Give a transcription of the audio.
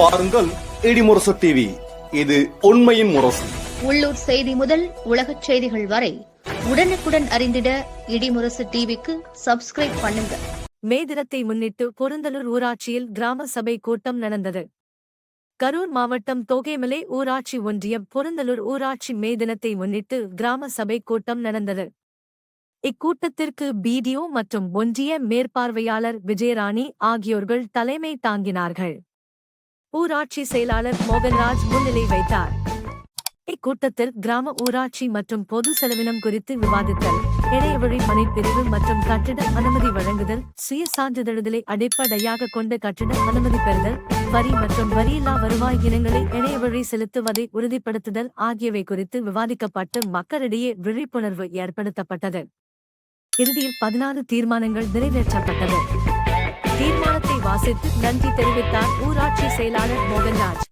பாருங்கள் இடிமுரசு டிவி இது உண்மையின் முரசு. உள்ளூர் செய்தி முதல் உலகச் செய்திகள் வரை உடனுக்குடன் அறிந்திட இடிமுரசு டிவிக்கு சப்ஸ்கிரைப் பண்ணுங்க. மே தினத்தை முன்னிட்டு பொருந்தலூர் ஊராட்சியில் கிராம சபை கூட்டம் நடந்தது. கரூர் மாவட்டம் தோகைமலை ஊராட்சி ஒன்றியம் பொருந்தலூர் ஊராட்சி மே தினத்தை முன்னிட்டு கிராம சபை கூட்டம் நடந்தது. இக்கூட்டத்திற்கு பிடிஓ மற்றும் ஒன்றிய மேற்பார்வையாளர் விஜயராணி ஆகியோர்கள் தலைமை தாங்கினார்கள். ஊராட்சி செயலாளர் மோகன்ராஜ் முன்னிலை வைத்தார். இக்கூட்டத்தில் கிராம ஊராட்சி மற்றும் பொது செலவினம் குறித்து விவாதித்தல் இணையவழி பணிப்பிரிவு மற்றும் கட்டிட அனுமதி வழங்குதல் சுய சான்றிதழ்களை அடிப்படையாக கொண்ட கட்டிட அனுமதி பெறுதல் வரி மற்றும் வரியில்லா வருவாய் இனங்களை இணையவழி செலுத்துவதை உறுதிப்படுத்துதல் ஆகியவை குறித்து விவாதிக்கப்பட்டு மக்களிடையே விழிப்புணர்வு ஏற்படுத்தப்பட்டது. இறுதியில் பதினாறு தீர்மானங்கள் நிறைவேற்றப்பட்டது. வாசித்து நன்றி தெரிவித்தார். ஊராட்சி செயலாளர் மோகன்ராஜ்.